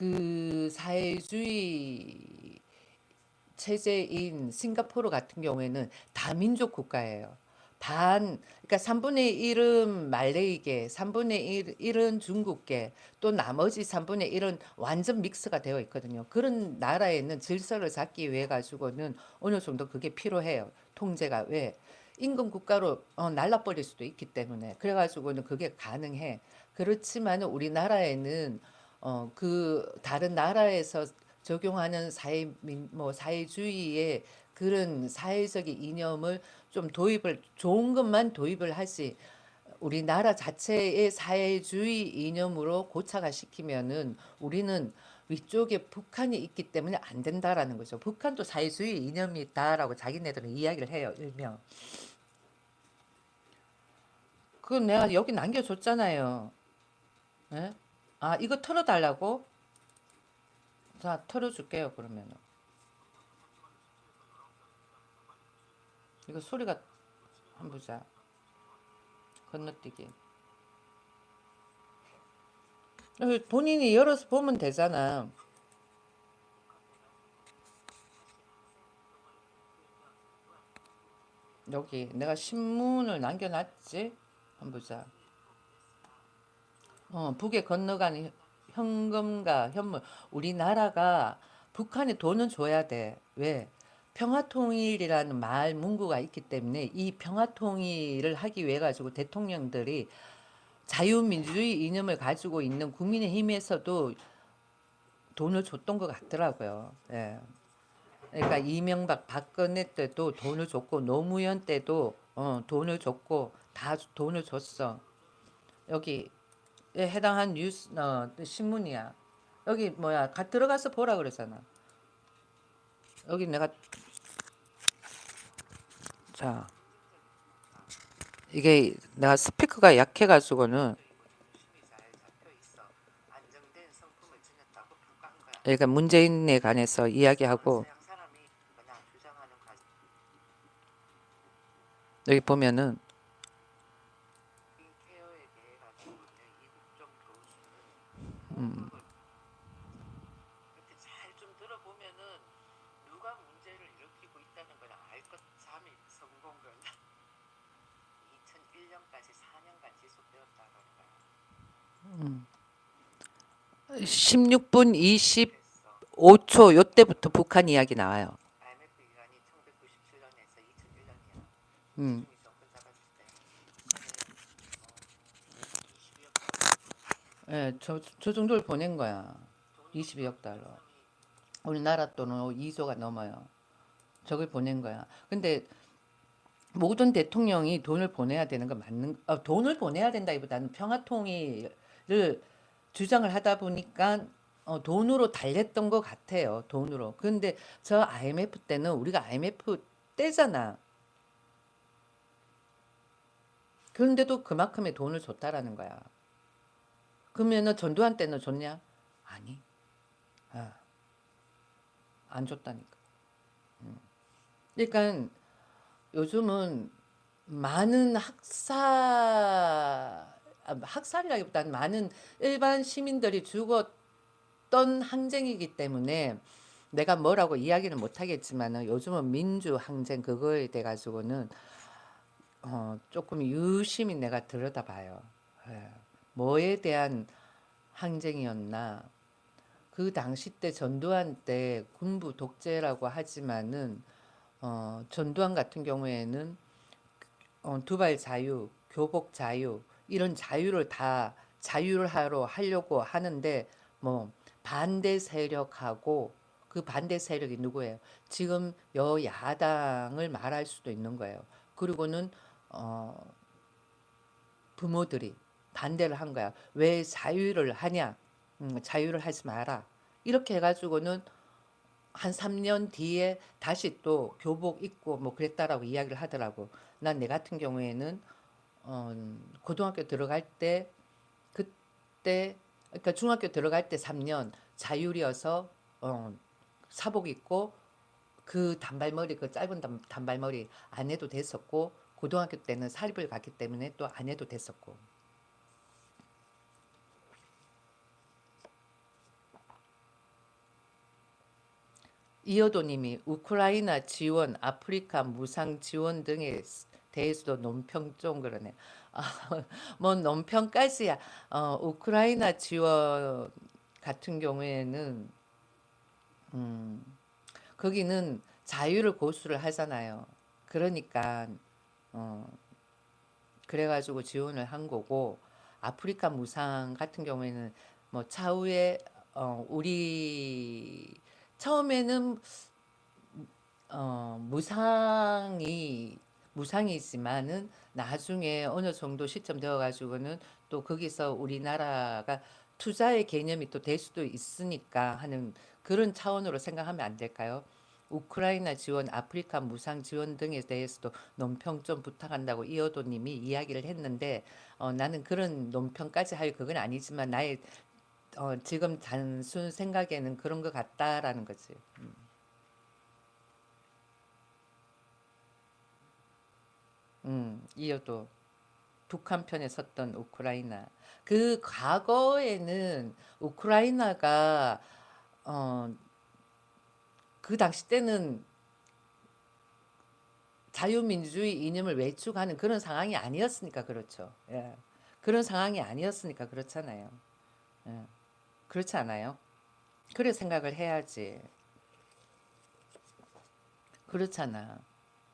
그 사회주의 체제인 싱가포르 같은 경우에는 다민족 국가예요. 반, 그러니까 3분의 1은 말레이계, 3분의 1, 은 중국계, 또 나머지 3분의 1은 완전 믹스가 되어 있거든요. 그런 나라에는 질서를 잡기 위해 가지고는 어느 정도 그게 필요해요. 통제가 왜? 임금 국가로 어, 날라버릴 수도 있기 때문에 그래가지고는 그게 가능해. 그렇지만 우리나라에는 어, 그 다른 나라에서 적용하는 사회 민, 뭐 사회주의의 그런 사회적인 이념을 좀 도입을 좋은 것만 도입을 하지 우리나라 자체의 사회주의 이념으로 고착화 시키면은 우리는 위쪽에 북한이 있기 때문에 안 된다라는 거죠. 북한도 사회주의 이념이 있다라고 자기네들은 이야기를 해요. 일명. 그건 내가 여기 남겨줬잖아요. 예? 아, 이거 털어달라고? 자, 털어줄게요, 그러면은. 이거 소리가, 한번 보자. 건너뛰기. 어, 본인이 열어서 보면 되잖아. 여기 내가 신문을 남겨놨지? 한번 보자. 어, 북에 건너가는 현금과 현물. 우리나라가 북한에 돈은 줘야 돼. 왜? 평화통일이라는 말 문구가 있기 때문에 이 평화통일을 하기 위해 가지고 대통령들이 자유민주주의 이념을 가지고 있는 국민의힘에서도 돈을 줬던 것 같더라고요. 예. 그러니까 이명박 박근혜 때도 돈을 줬고 노무현 때도 어, 돈을 줬고 다 돈을 줬어. 여기 에 해당한 뉴스 어, 신문이야. 여기 뭐야 가 들어가서 보라 그러잖아. 여기 내가 자 이게 내가 스피커가 약해가지고는 그러니까 문재인에 관해서 이야기하고 여기 보면은 음, 잘좀 들어보면은 누가 문제를 일으키고 있다는 걸 알것 잠이 성공을 2001년까지 4년간 지속되었다는 거야. 16분 25초 요때부터 북한 이야기 나와요. IMF 기간이 1997년에서 2001년이야. 음. 예, 저, 저 정도를 보낸 거야. 22억 달러. 우리나라 돈은 2조가 넘어요. 저걸 보낸 거야. 근데 모든 대통령이 돈을 보내야 되는 건 맞는, 어, 돈을 보내야 된다기보다는 평화통일을 주장을 하다 보니까 어, 돈으로 달랬던 것 같아요. 돈으로. 근데 저 IMF 때는 우리가 IMF 때잖아. 그런데도 그만큼의 돈을 줬다라는 거야. 그러면은 전두환 때는 줬냐? 아니. 아, 안 줬다니까. 음. 그러니까 요즘은 많은 학살, 아, 학살이라기보다는 많은 일반 시민들이 죽었던 항쟁이기 때문에 내가 뭐라고 이야기는 못하겠지만 요즘은 민주 항쟁 그거에 대 가지고는 어, 조금 유심히 내가 들여다봐요. 예. 뭐에 대한 항쟁이었나? 그 당시 때 전두환 때 군부 독재라고 하지만은 어, 전두환 같은 경우에는 어, 두발 자유, 교복 자유 이런 자유를 다 자유를 하러 하려고 하는데 뭐 반대 세력하고 그 반대 세력이 누구예요? 지금 여야당을 말할 수도 있는 거예요. 그리고는 어, 부모들이 반대를 한 거야. 왜 자유를 하냐? 음, 자유를 하지 마라. 이렇게 해가지고는 한 3년 뒤에 다시 또 교복 입고 뭐 그랬다라고 이야기를 하더라고. 난 내 같은 경우에는 어, 고등학교 들어갈 때 그때 그러니까 중학교 들어갈 때 3년 자율이어서 어, 사복 입고 그 단발머리 그 짧은 단, 단발머리 안 해도 됐었고 고등학교 때는 사립을 갔기 때문에 또 안 해도 됐었고 이어도님이 우크라이나 지원, 아프리카 무상 지원 등에 대해서도 논평 좀 그러네. 아, 뭐 논평까지야. 어, 우크라이나 지원 같은 경우에는 음, 거기는 자유를 고수를 하잖아요. 그러니까 어, 그래가지고 지원을 한 거고 아프리카 무상 같은 경우에는 뭐 차후에 어, 우리 처음에는 어, 무상이 무상이지만은 나중에 어느 정도 시점 되어 가지고는 또 거기서 우리나라가 투자의 개념이 또 될 수도 있으니까 하는 그런 차원으로 생각하면 안 될까요? 우크라이나 지원, 아프리카 무상 지원 등에 대해서도 논평 좀 부탁한다고 이어도님이 이야기를 했는데 어, 나는 그런 논평까지 할 그건 아니지만 나의 어, 지금 단순 생각에는 그런 것 같다라는 거지. 음. 음, 이어도 북한 편에 섰던 우크라이나. 그 과거에는 우크라이나가 어, 그 당시 때는 자유민주주의 이념을 외축하는 그런 상황이 아니었으니까 그렇죠. 예. 그런 상황이 아니었으니까 그렇잖아요. 예. 그렇지 않아요? 그래 생각을 해야지. 그렇잖아.